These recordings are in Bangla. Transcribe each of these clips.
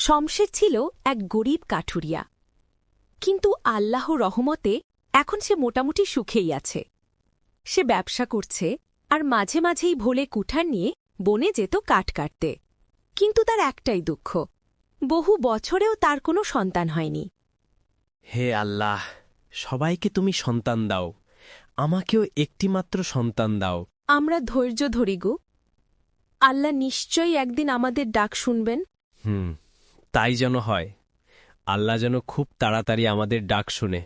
শমশের ছিল এক গরিব কাঠুরিয়া। কিন্তু আল্লাহ রহমতে এখন সে মোটামুটি সুখেই আছে। সে ব্যবসা করছে আর মাঝে মাঝেই ভোলে কুঠার নিয়ে বনে যেত কাঠ কাটতে। কিন্তু তার একটাই দুঃখ বহু বছরেও তার কোনো সন্তান হয়নি। হে আল্লাহ সবাইকে তুমি সন্তান দাও আমাকেও একটিমাত্র সন্তান দাও। আমরা ধৈর্য ধরি গো। আল্লাহ নিশ্চয়ই একদিন আমাদের ডাক শুনবেন। হুম। তাই যেন হয়। আল্লাহ যেন খুব তাড়াতাড়ি আমাদের ডাক শুনে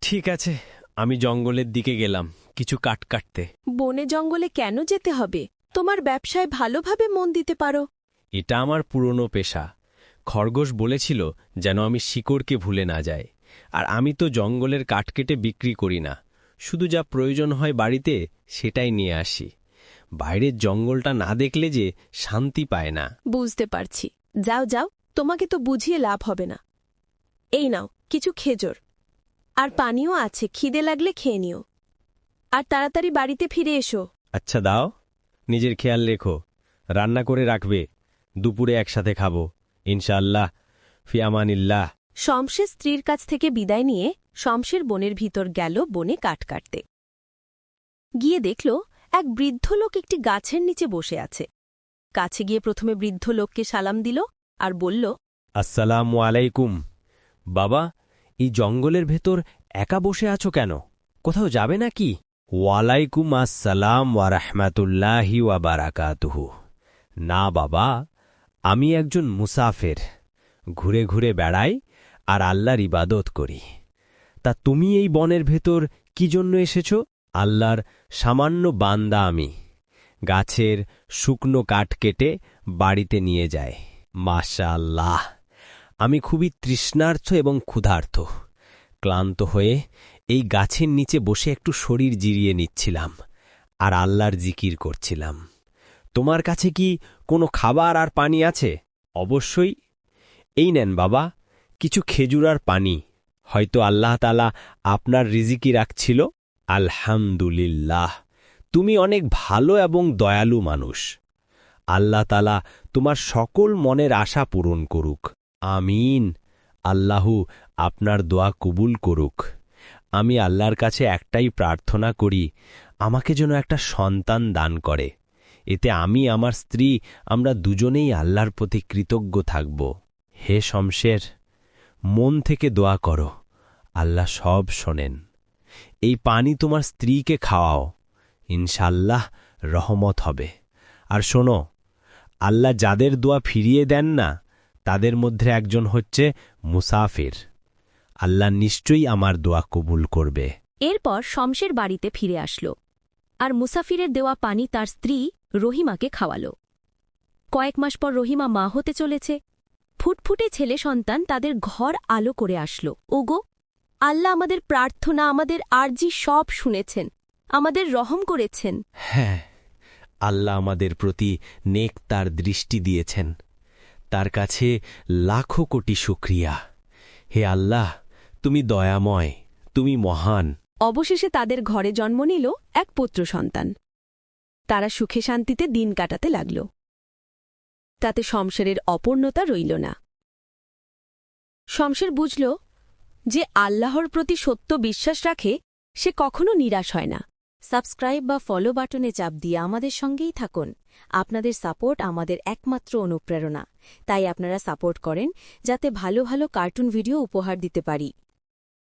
ঠিক আছে আমি জঙ্গলের দিকে গেলাম কিছু কাঠ কাটতে। বনে জঙ্গলে কেন যেতে হবে? তোমার ব্যবসায় ভালোভাবে মন দিতে পারো। এটা আমার পুরনো পেশা। খরগোশ বলেছিল যেন আমি শিকড়কে ভুলে না যাই। আর আমি তো জঙ্গলের কাঠ কেটে বিক্রি করি না। শুধু যা প্রয়োজন হয় বাড়িতে সেটাই নিয়ে আসি। বাইরের জঙ্গলটা না দেখলে যে শান্তি পায় না। বুঝতে পারছি। যাও যাও তোমাকে তো বুঝিয়ে লাভ হবে না। এই নাও কিছু খেজুর। আর পানিও আছে খিদে লাগলে খেয়ে নিও। আর তাড়াতাড়ি বাড়িতে ফিরে এসো। আচ্ছা দাও। নিজের খেয়াল রেখো। রান্না করে রাখবে। দুপুরে একসাথে খাব। ইনশাআল্লাহ। ফিয়ামানিল্লাহ। শমশের স্ত্রীর কাছ থেকে বিদায় নিয়ে শমশের বনের ভিতর গেল বনে কাঠ কাটতে। গিয়ে দেখল এক বৃদ্ধ লোক একটি গাছের নিচে বসে আছে। কাছে গিয়ে প্রথমে বৃদ্ধ লোককে সালাম দিল আর বলল, আসসালাম আলাইকুম। বাবা, এই জঙ্গলের ভেতর একা বসে আছো কেন? কোথাও যাবে নাকি? ওয়ালাইকুম আসসালাম ওয়া রাহমাতুল্লাহি ওয়া বারাকাতুহু। না বাবা, আমি একজন মুসাফের। ঘুরে ঘুরে বেড়াই আর আল্লাহর ইবাদত করি। তা তুমি এই বনের ভেতর কি জন্য এসেছ? আল্লাহর সামান্য বান্দা আমি। গাছের শুকনো কাঠ কেটে বাড়িতে নিয়ে যায়। মাশা আল্লাহ আমি খুবই তৃষ্ণার্থ এবং ক্ষুধার্ত। ক্লান্ত হয়ে এই গাছের নিচে বসে একটু শরীর জিরিয়ে নিচ্ছিলাম আর আল্লাহর জিকির করছিলাম। তোমার কাছে কি কোনো খাবার আর পানি আছে? অবশ্যই। এই নেন বাবা, কিছু খেজুর আর পানি। হয়তো আল্লাহ তালা আপনার রিজিকি রাখছিল। আলহামদুলিল্লাহ। তুমি অনেক ভালো এবং দয়ালু মানুষ। আল্লাহ তালা তোমার সকল মনের আশা পূরণ করুক। আমিন। আল্লাহু আপনার দোয়া কবুল করুক। আমি আল্লাহর কাছে একটাই প্রার্থনা করি, আমাকে যেন একটা সন্তান দান করে। এতে আমি, আমার স্ত্রী, আমরা দুজনেই আল্লাহর প্রতি কৃতজ্ঞ থাকব। হে শমশের, মন থেকে দোয়া করো। আল্লাহ সব শোনেন। এই পানি তোমার স্ত্রীকে খাওয়াও। ইনশাল্লাহ রহমত হবে। আর শোনো, আল্লাহ যাদের দোয়া ফিরিয়ে দেন না, তাদের মধ্যে একজন হচ্ছে মুসাফির। আল্লাহ নিশ্চয়ই আমার দোয়া কবুল করবে। এরপর শমশের বাড়িতে ফিরে আসল আর মুসাফিরের দেওয়া পানি তার স্ত্রী রহিমাকে খাওয়াল। কয়েক মাস পর রহিমা মা হতে চলেছে। ফুটফুটে ছেলে সন্তান তাদের ঘর আলো করে আসলো। ওগো, আল্লাহ আমাদের প্রার্থনা, আমাদের আর্জি সব শুনেছেন। আমাদের রহম করেছেন। হ্যাঁ আল্লাহ আমাদের প্রতি নেক তার দৃষ্টি দিয়েছেন। তার কাছে লাখো কোটি শুক্রিয়া। হে আল্লাহ তুমি দয়াময় তুমি মহান। অবশেষে তাদের ঘরে জন্ম নিল এক পুত্র সন্তান। তারা সুখে শান্তিতে দিন কাটাতে লাগল। তাতে শমশেরের অপূর্ণতা রইল না। শমশের বুঝল যে আল্লাহর প্রতি সত্য বিশ্বাস রাখে সে কখনো নিরাশ হয় না। সাবস্ক্রাইব বা ফলো বাটনে চাপ দিয়ে আমাদের সঙ্গেই থাকুন। আপনাদের সাপোর্ট আমাদের একমাত্র অনুপ্রেরণা। তাই আপনারা সাপোর্ট করেন, যাতে ভালো ভালো কার্টুন ভিডিও উপহার দিতে পারি।